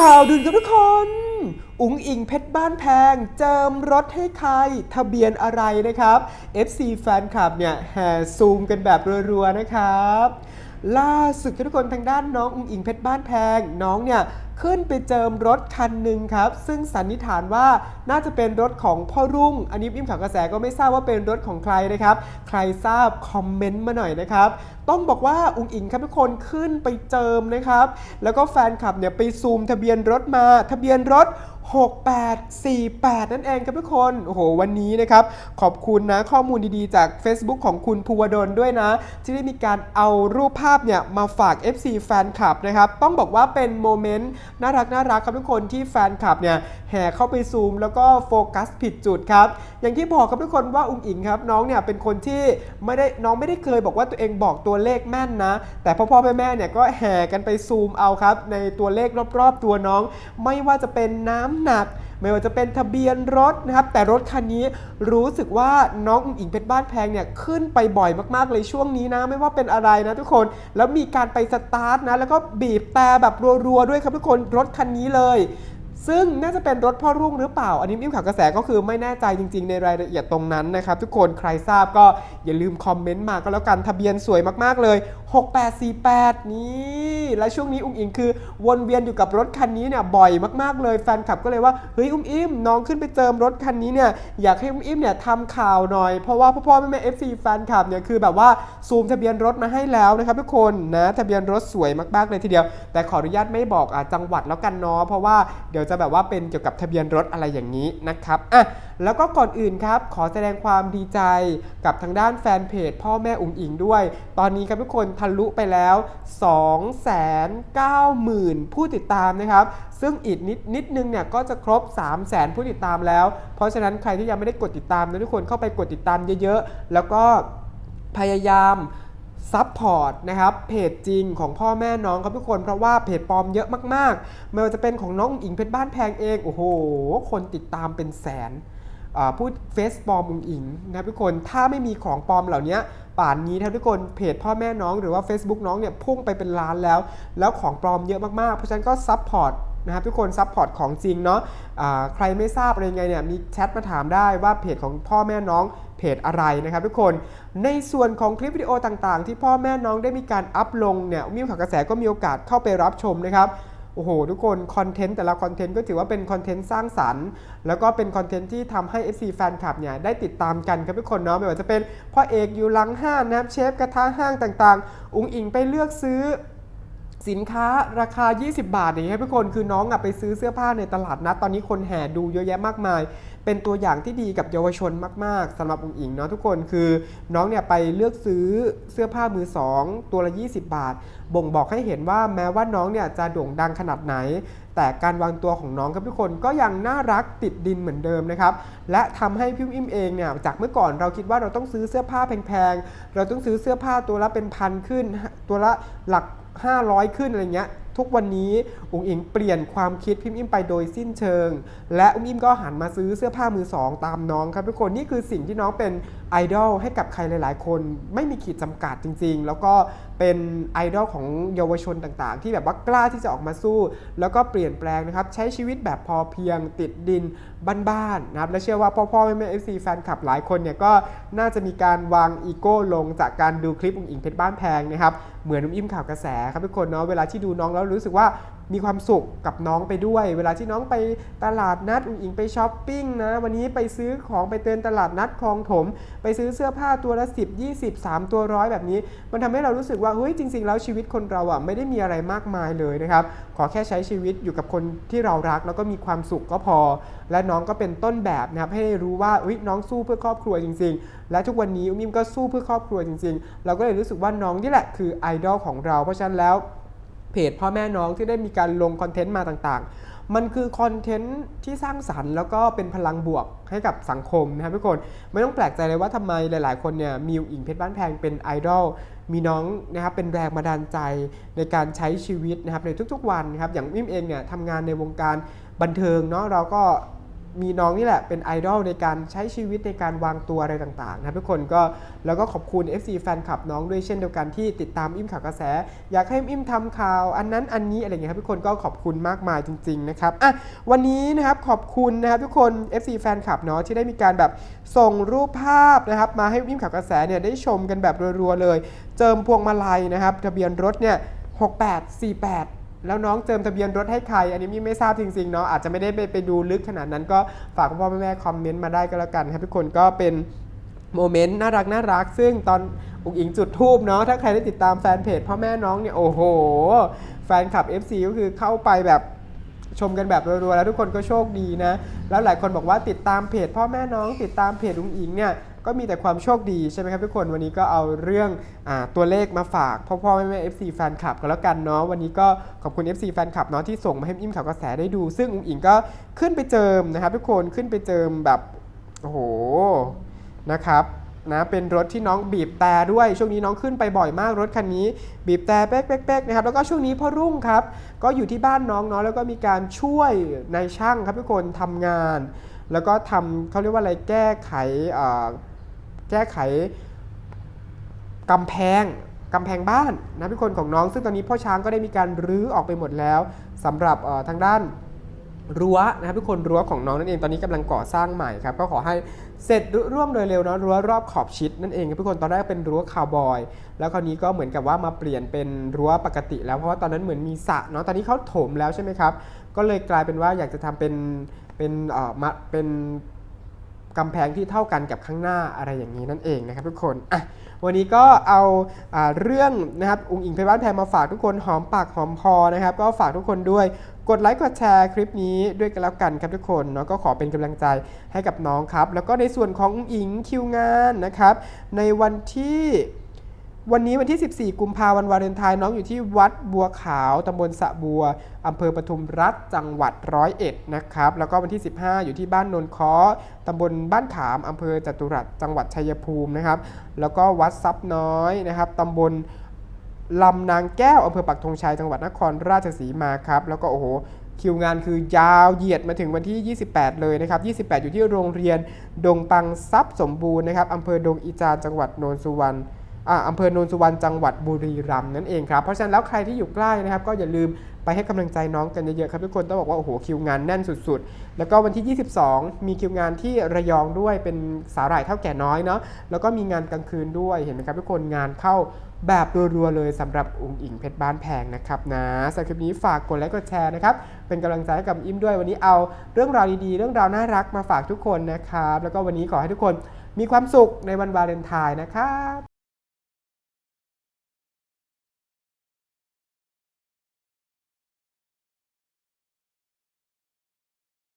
ข่าวด่วนครับทุกคน อุ๋งอิงเพชรบ้านแพง เจิมรถให้ใคร ทะเบียนอะไรนะครับ FC แฟนคลับเนี่ยแห่ซูมกันแบบรัวๆนะครับ ล่าสุดทุกคนทางด้านน้องอุ๋งอิงเพชรบ้านแพง น้องเนี่ย ขึ้นไปเจิมรถคันหนึ่งครับ ซึ่งสันนิษฐานว่าน่าจะเป็นรถของพ่อรุ่ง อันนี้อิมข่าวกระแสก็ไม่ทราบว่าเป็นรถของใครนะครับ ใครทราบคอมเมนต์มาหน่อยนะครับ ต้องบอกว่าอุงอิงครับทุกคนขึ้นไปเจิมนะครับ แล้วก็แฟนคลับเนี่ยไปซูมทะเบียนรถมา ทะเบียนรถ6848 นั่นเองครับทุกคน โอ้โห วันนี้นะครับ ขอบคุณนะข้อมูลดีๆ จาก Facebook ของคุณภูวดลด้วยนะ ที่ได้มีการเอารูปภาพเนี่ยมาฝาก FC แฟนคลับนะครับ ต้องบอกว่าเป็นโมเมนต์น่ารักน่ารักครับทุกคนที่แฟนคลับเนี่ยแห่เข้าไปซูม แล้วก็โฟกัสผิดจุดครับ อย่างที่บอกครับทุกคนว่าอุ้งอิงครับน้องเนี่ยเป็นคนที่ไม่ได้น้องไม่ได้เคยบอกว่าตัวเองบอกตัวเลขแม่นนะ แต่พ่อพ่อแม่แม่เนี่ยก็แห่กันไปซูมเอาครับในตัวเลขรอบๆ ตัวน้อง ไม่ว่าจะเป็นน้ำหนัก ไม่ว่าจะเป็นทะเบียนรถนะครับ แต่รถคันนี้รู้สึกว่าน้องอุ๋งอิงเพชรบ้านแพงเนี่ยขึ้นไปบ่อยมากๆเลยช่วงนี้นะ ไม่ว่าเป็นอะไรนะทุกคน แล้วมีการไปสตาร์ทนะ แล้วก็บีบแต่แบบรัวๆด้วยครับทุกคนรถคันนี้เลยซึ่งน่าจะเป็นรถพ่อรุ่งหรือเปล่า อันนี้อิ่มข่าวกระแสก็คือไม่แน่ใจจริง ๆ ในรายละเอียดตรงนั้นนะครับ ทุกคนใครทราบก็อย่าลืมคอมเมนต์มาก็แล้วกันทะเบียนสวยมากๆเลย 6848 นี่ และช่วงนี้อุ้งอิงคือวนเวียนอยู่กับรถคันนี้เนี่ยบ่อยมากๆเลยแฟนคลับก็เลยว่าเฮ้ยอุ้มอิมน้องขึ้นไปเจิมรถคันนี้เนี่ยอยากให้อุ้มอิมเนี่ยทำข่าวหน่อย เพราะว่าพ่อพ่อแม่แม่เอฟซีแฟนคลับเนี่ยคือแบบว่าซูมทะเบียนรถมาให้แล้วนะครับทุกคนนะทะเบียนรถสวยมากๆเลยทีเดียว แต่ขออนุญาตไม่บอกอจังหวัดแล้วกันเนาะเพราะว่าเดี๋ยวจะแบบว่าเป็นเกี่ยวกับทะเบียนรถอะไรอย่างนี้นะครับอะ แล้วก็ก่อนอื่นครับ ขอแสดงความดีใจกับทางด้านแฟนเพจพ่อแม่อุ๋งอิงด้วย ตอนนี้ครับทุกคนทะลุไปแล้ว 290,000 ผู้ติดตามนะครับ ซึ่งอีกนิดนิดนึงเนี่ยก็จะครบ 300,000 ผู้ติดตามแล้ว เพราะฉะนั้นใครที่ยังไม่ได้กดติดตามนะทุกคนเข้าไปกดติดตามเยอะๆ แล้วก็พยายามซัพพอร์ตนะครับเพจจริงของพ่อแม่น้องครับทุกคนเพราะว่าเพจปลอมเยอะมากๆ ไม่ว่าจะเป็นของน้องอิงเพชรบ้านแพงเอง โอ้โห คนติดตามเป็นแสน พูดเฟซปลอมอุงอิงนะครับทุกคนถ้าไม่มีของปลอมเหล่านี้ป่านนี้ครับทุกคนเพจพ่อแม่น้องหรือว่า Facebook น้องเนี่ยพุ่งไปเป็นล้านแล้ว แล้วของปลอมเยอะมากๆ เพราะฉะนั้นก็ซัพพอร์ตนะครับทุกคนซัพพอร์ตของจริงเนาะอ่าใครไม่ทราบอะไรยังไงเนี่ยมีแชทมาถามได้ว่าเพจของพ่อแม่น้องเพจอะไรนะครับทุกคนในส่วนของคลิปวิดีโอต่างๆ ที่พ่อแม่น้องได้มีการอัพลงเนี่ยมิวข่าวกระแสก็มีโอกาสเข้าไปรับชมนะครับ โอ้โห ทุกคนคอนเทนต์แต่ละคอนเทนต์ก็ถือว่าเป็นคอนเทนต์สร้างสรรค์ แล้วก็เป็นคอนเทนต์ที่ทำให้ FC แฟนคลับเนี่ยได้ติดตามกันครับทุกคนเนาะไม่ว่าจะเป็นพ่อเอกอยู่หลังห้างนะครับเชฟกระทะห้างต่างๆ อุ๋งอิงไปเลือกซื้อสินค้าราคา 20 บาทอย่างเงี้ยทุกคนคือน้องอะไปซื้อเสื้อผ้าในตลาดนัดตอนนี้คนแห่ดูเยอะแยะมากมาย เป็นตัวอย่างที่ดีกับเยาวชนมาก ๆสำหรับอุ๋งอิงเนาะทุกคนคือน้องเนี่ยไปเลือกซื้อเสื้อผ้ามือสองตัวละ 20 บาท บ่งบอกให้เห็นว่าแม้ว่าน้องเนี่ยจะโด่งดังขนาดไหน แต่การวางตัวของน้องครับทุกคนก็ยังน่ารักติดดินเหมือนเดิมนะครับและทำให้พี่อิมเองเนี่ยจากเมื่อก่อนเราคิดว่าเราต้องซื้อเสื้อผ้าแพงๆเราต้องซื้อเสื้อผ้าตัวละเป็นพันขึ้น ตัวละหลัก 500 ขึ้นอะไรเงี้ย ทุกวันนี้อุ้งอิงเปลี่ยนความคิดพิมพ์อิมไปโดยสิ้นเชิง และอุ้มอิมก็หันมาซื้อเสื้อผ้ามือสองตามน้องครับทุกคนนี่คือสิ่งที่น้องเป็นไอดอลให้กับใครหลาย ๆ คนไม่มีขีดจำกัดจริง ๆ แล้วก็ เป็นไอดอลของเยาวชนต่างๆ ที่แบบว่ากล้าที่จะออกมาสู้ แล้วก็เปลี่ยนแปลงนะครับ ใช้ชีวิตแบบพอเพียงติดดินบ้านๆนะครับและเชื่อว่าพ่อๆแม่ๆเอฟซีแฟนคลับหลายคนเนี่ยก็น่าจะมีการวางอีโก้ลงจากการดูคลิปอุ้งอิงเพชรบ้านแพงนะครับเหมือนนุ้มอิ่มข่าวกระแสครับทุกคนเนาะเวลาที่ดูน้องแล้วรู้สึกว่า มีความสุขกับน้องไปด้วย เวลาที่น้องไปตลาดนัดอุ๋งอิงไปช้อปปิ้งนะวันนี้ไปซื้อของไปเตือนตลาดนัดคลองถม ไปซื้อเสื้อผ้าตัวละ 10 20 3 ตัวร้อยแบบนี้ มันทำให้เรารู้สึกว่าเฮ้ยจริง ๆ แล้วชีวิตคนเราอะไม่ได้มีอะไรมากมายเลยนะครับขอแค่ใช้ชีวิตอยู่กับคนที่เรารัก แล้วก็มีความสุขก็พอ และน้องก็เป็นต้นแบบนะครับให้รู้ว่าเฮ้ยน้องสู้เพื่อครอบครัวจริง ๆ และทุกวันนี้อุ้มิมก็สู้เพื่อครอบครัวจริง ๆ เราก็เลยรู้สึกว่าน้องนี่แหละคือไอดอลของเราเพราะฉะนั้นแล้ว เพจพ่อแม่น้องที่ได้มีการลงคอนเทนต์มาต่างๆ มันคือคอนเทนต์ที่สร้างสรรค์ แล้วก็เป็นพลังบวกให้กับสังคมนะครับทุกคน ไม่ต้องแปลกใจเลยว่าทำไมหลายๆ คนเนี่ยมีอิงเพชรบ้านแพงเป็นไอดอล มีน้องนะครับเป็นแรงบันดาลใจในการใช้ชีวิตนะครับในทุกๆวันนะครับ อย่างอิมเองเนี่ยทำงานในวงการบันเทิงเนาะเราก็ มีน้องนี่แหละเป็นไอดอลในการใช้ชีวิตในการวางตัวอะไรต่างๆนะทุกคนก็แล้วก็ขอบคุณ FC แฟนคลับน้องด้วยเช่นเดียวกันที่ติดตามอิมข่าวกระแส อยากให้อิมทำข่าว อันนั้นอันนี้อะไรเงี้ยครับทุกคนก็ขอบคุณมากมายจริงๆนะครับอะวันนี้นะครับขอบคุณนะครับทุกคน FC แฟนคลับเนาะที่ได้มีการแบบส่งรูปภาพนะครับมาให้อิมข่าวกระแสเนี่ยได้ชมกันแบบรัวๆเลย เจิมพวงมาลัยนะครับทะเบียนรถเนี่ย6848 แล้วน้องเจิมทะเบียนรถให้ใคร อันนี้มิไม่ทราบจริงๆเนาะอาจจะไม่ได้ไปไปดูลึกขนาดนั้นก็ฝากพ่อแม่คอมเมนต์มาได้ก็แล้วกันครับทุกคนก็เป็นโมเมนต์น่ารักน่ารัก ซึ่งตอนอุ๋งอิงจุดทูบเนาะถ้าใครได้ติดตามแฟนเพจพ่อแม่น้องเนี่ยโอ้โห แฟนคลับ FC ก็คือเข้าไปแบบชมกันแบบรัวๆแล้วทุกคนก็โชคดีนะ แล้วหลายคนบอกว่าติดตามเพจพ่อแม่น้องติดตามเพจอุ๋งอิงเนี่ย ก็มีแต่ความโชคดีใช่ไหมครับทุกคนวันนี้ก็เอาเรื่องอตัวเลขมาฝากพ่อพ่อแม่แม่ FC แฟนคลับกันแล้วกันเนาะวันนี้ก็ขอบคุณ FC แฟนคลับเนาะที่ส่งมาให้อิ่มข่าวกระแสได้ดู ซึ่งอุ๋งอิงก็ขึ้นไปเจิมนะครับทุกคนขึ้นไปเจิมแบบโอ้โหนะครับนะเป็นรถที่น้องบีบแต่ด้วย ช่วงนี้น้องขึ้นไปบ่อยมากรถคันนี้ บีบแต่เป๊กเป๊กนะครับแล้วก็ช่วงนี้พ่อรุ่งครับก็อยู่ที่บ้านน้องเนาะแล้วก็มีการช่วยในายช่างครับทุกคนทำงาน แล้วก็ทำเขาเรียกว่าอะไรแก้ไข แก้ไขกำแพงกำแพงบ้านนะทุกคนของน้อง ซึ่งตอนนี้พ่อช้างก็ได้มีการรื้อออกไปหมดแล้วสำหรับออทางด้านรั้วนะครับทุกคนรั้วของน้องนั่นเองตอนนี้กำลังก่อสร้างใหม่ครับก็ขอให้เสร็จร่วมโดยเร็วนะรั้วรอบขอบชิดนั่นเองครับทุกคนตอนแรกเป็นรั้วคาวบอย แล้วคราวนี้ก็เหมือนกับว่ามาเปลี่ยนเป็นรั้วปกติ แล้วเพราะว่าตอนนั้นเหมือนมีสระเนาะตอนนี้เขาถมแล้วใช่ไหมครับก็เลยกลายเป็นว่าอยากจะทำเป็นเป็นเอ่อมาเป็น กำแพงที่เท่ากันกับข้างหน้าอะไรอย่างนี้นั่นเองนะครับทุกคนอะวันนี้ก็เอาอาเรื่องนะครับอุงอิงเพชรบ้านแพรมาฝากทุกคนหอมปากหอมคอนะครับ ก็ฝากทุกคนด้วยกดไลค์กดแชร์คลิปนี้ด้วยกันแล้วกันครับทุกคนเนาะก็ขอเป็นกำลังใจให้กับน้องครับ แล้วก็ในส่วนของอุงอิงคิวงานนะครับ ในวันที่ วันนี้วันที่ 14 กุมภาพันธ์วันวาเลนไทน์น้องอยู่ที่วัดบัวขาวตำบลสะบัวอำเภอปทุมรัฐจังหวัดร้อยเอ็ดนะครับ แล้วก็วันที่ 15 อยู่ที่บ้านนนคอตำบลบ้านขามอำเภอจตุรัสจังหวัดชัยภูมินะครับ แล้วก็วัดซับน้อยนะครับตำบลลำนางแก้วอำเภอปักธงชัยจังหวัดนครราชสีมาครับ แล้วก็โอ้โหคิวงานคือยาวเหยียดมาถึงวันที่ 28 เลยนะครับ 28 อยู่ที่โรงเรียนดงปังทรัพย์สมบูรณ์นะครับอำเภอดงอีจานจังหวัดโนนสุวรรณ อำเภอโนนสุวรรณจังหวัดบุรีรัมย์นั่นเองครับ เพราะฉะนั้นแล้วใครที่อยู่ใกล้นะครับ ก็อย่าลืมไปให้กำลังใจน้องกันเยอะๆครับทุกคนต้องบอกว่าโอ้โหคิวงานแน่นสุดๆ แล้วก็วันที่ 22 มีคิวงานที่ระยองด้วยเป็นสาหร่ายเท่าแก่น้อยเนาะแล้วก็มีงานกลางคืนด้วยเห็นไหมครับทุกคนงานเข้าแบบรัวๆเลยสำหรับองค์อิงเพชรบ้านแพงนะครับนะสำหรับคลิปนี้ฝากกดไลค์กดแชร์นะครับเป็นกำลังใจให้กับอิมด้วยวันนี้เอาเรื่องราวดีๆ เรื่องราวน่ารักมาฝากทุกคนนะครับแล้วก็วันนี้ขอให้ทุกคนมีความสุขในวันวาเลนไทน์นะครับ